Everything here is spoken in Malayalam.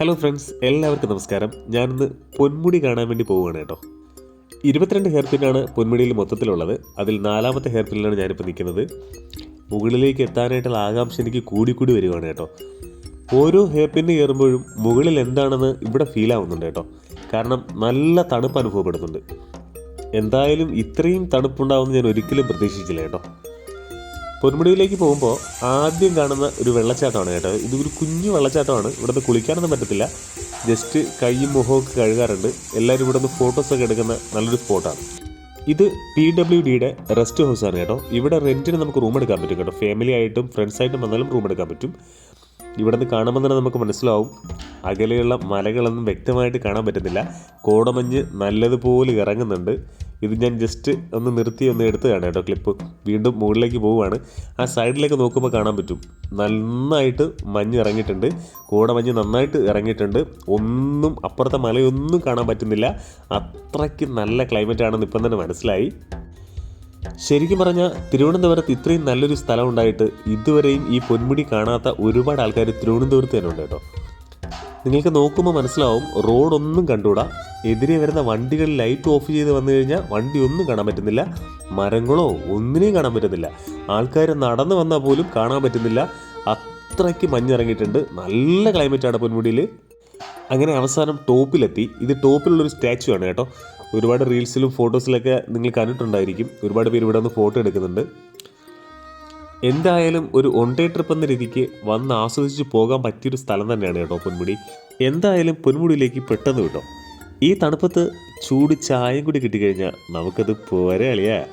ഹലോ ഫ്രണ്ട്സ് എല്ലാവർക്കും നമസ്കാരം. ഞാനിന്ന് പൊന്മുടി കാണാൻ വേണ്ടി പോവുകയാണ് കേട്ടോ. ഇരുപത്തിരണ്ട് ഹെയർ പിന്നാണ് പൊന്മുടിയിൽ മൊത്തത്തിലുള്ളത്. അതിൽ നാലാമത്തെ ഹെയർ പിന്നിലാണ് ഞാനിപ്പോൾ നിൽക്കുന്നത്. മുകളിലേക്ക് എത്താനായിട്ടുള്ള ആകാംക്ഷ എനിക്ക് കൂടിക്കൂടി വരികയാണ് കേട്ടോ. ഓരോ ഹെയർ പിന്ന് കയറുമ്പോഴും മുകളിൽ എന്താണെന്ന് ഇവിടെ ഫീൽ ആവുന്നുണ്ട് കേട്ടോ. കാരണം നല്ല തണുപ്പ് അനുഭവപ്പെടുന്നുണ്ട്. എന്തായാലും ഇത്രയും തണുപ്പുണ്ടാവുമെന്ന് ഞാൻ ഒരിക്കലും പ്രതീക്ഷിച്ചില്ല കേട്ടോ. പൊന്മുടിയിലേക്ക് പോകുമ്പോൾ ആദ്യം കാണുന്ന ഒരു വെള്ളച്ചാട്ടമാണ് കേട്ടോ. ഇത് ഒരു കുഞ്ഞു വെള്ളച്ചാട്ടമാണ്. ഇവിടുന്ന് കുളിക്കാനൊന്നും പറ്റത്തില്ല. ജസ്റ്റ് കൈയും മുഖമൊക്കെ കഴുകാറുണ്ട്. എല്ലാവരും ഇവിടെ നിന്ന് ഫോട്ടോസൊക്കെ എടുക്കുന്ന നല്ലൊരു സ്പോട്ടാണ് ഇത് പി ഡബ്ല്യു ഡിയുടെ റെസ്റ്റ് ഹൗസാണ് കേട്ടോ. ഇവിടെ റെന്റിന് നമുക്ക് റൂം എടുക്കാൻ പറ്റും കേട്ടോ. ഫാമിലി ആയിട്ടും ഫ്രണ്ട്സ് ആയിട്ടും വന്നാലും റൂം എടുക്കാൻ പറ്റും. ഇവിടുന്ന് കാണുമ്പോൾ തന്നെ നമുക്ക് മനസ്സിലാവും. അകലെയുള്ള മലകളൊന്നും വ്യക്തമായിട്ട് കാണാൻ പറ്റുന്നില്ല കോടമഞ്ഞ് നല്ലതുപോലെ ഇറങ്ങുന്നുണ്ട്. ഇത് ഞാൻ ജസ്റ്റ് ഒന്ന് നിർത്തി ഒന്ന് എടുത്തതാണ് കേട്ടോ ക്ലിപ്പ് വീണ്ടും മുകളിലേക്ക് പോവുകയാണ്. ആ സൈഡിലേക്ക് നോക്കുമ്പോൾ കാണാൻ പറ്റും. നന്നായിട്ട് മഞ്ഞ് ഇറങ്ങിയിട്ടുണ്ട്. കൂടെ മഞ്ഞ് നന്നായിട്ട് ഇറങ്ങിയിട്ടുണ്ട്. ഒന്നും അപ്പുറത്തെ മലയൊന്നും കാണാൻ പറ്റുന്നില്ല. അത്രയ്ക്ക് നല്ല ക്ലൈമറ്റ് ആണെന്ന് ഇപ്പം തന്നെ മനസ്സിലായി. ശരിക്കും പറഞ്ഞാൽ തിരുവനന്തപുരത്ത് ഇത്രയും നല്ലൊരു സ്ഥലം ഉണ്ടായിട്ട് ഇതുവരെയും ഈ പൊന്മുടി കാണാത്ത ഒരുപാട് ആൾക്കാർ തിരുവനന്തപുരത്ത് തന്നെ ഉണ്ട് കേട്ടോ. നിങ്ങൾക്ക് നോക്കുമ്പോൾ മനസ്സിലാവും റോഡൊന്നും കണ്ടുകൂടാ. എതിരെ വരുന്ന വണ്ടികൾ ലൈറ്റ് ഓഫ് ചെയ്ത് വന്നു കഴിഞ്ഞാൽ വണ്ടി ഒന്നും കാണാൻ പറ്റുന്നില്ല മരങ്ങളോ ഒന്നിനെയും കാണാൻ പറ്റുന്നില്ല. ആൾക്കാർ നടന്നു വന്നാൽ പോലും കാണാൻ പറ്റുന്നില്ല. അത്രയ്ക്ക് മഞ്ഞിറങ്ങിയിട്ടുണ്ട്. നല്ല ക്ലൈമറ്റാണ് പൊന്മുടിയിൽ അങ്ങനെ അവസാനം ടോപ്പിലെത്തി. ഇത് ടോപ്പിലുള്ളൊരു സ്റ്റാച്ചു ആണ് കേട്ടോ. ഒരുപാട് റീൽസിലും ഫോട്ടോസിലൊക്കെ നിങ്ങൾ കണ്ടിട്ടുണ്ടായിരിക്കും. ഒരുപാട് പേര് ഇവിടെ നിന്ന് ഫോട്ടോ എടുക്കുന്നുണ്ട്. എന്തായാലും ഒരു ഒൺ ഡേ ട്രിപ്പ് എന്ന രീതിക്ക് വന്ന് ആസ്വദിച്ച് പോകാൻ പറ്റിയൊരു സ്ഥലം തന്നെയാണ് കേട്ടോ പൊന്മുടി. എന്തായാലും പൊന്മുടിയിലേക്ക് പെട്ടെന്ന് കിട്ടും ഈ തണുപ്പത്ത് ചൂട് ചായയും കൂടി കിട്ടിക്കഴിഞ്ഞാൽ നമുക്കത് പോരെ അളിയാ.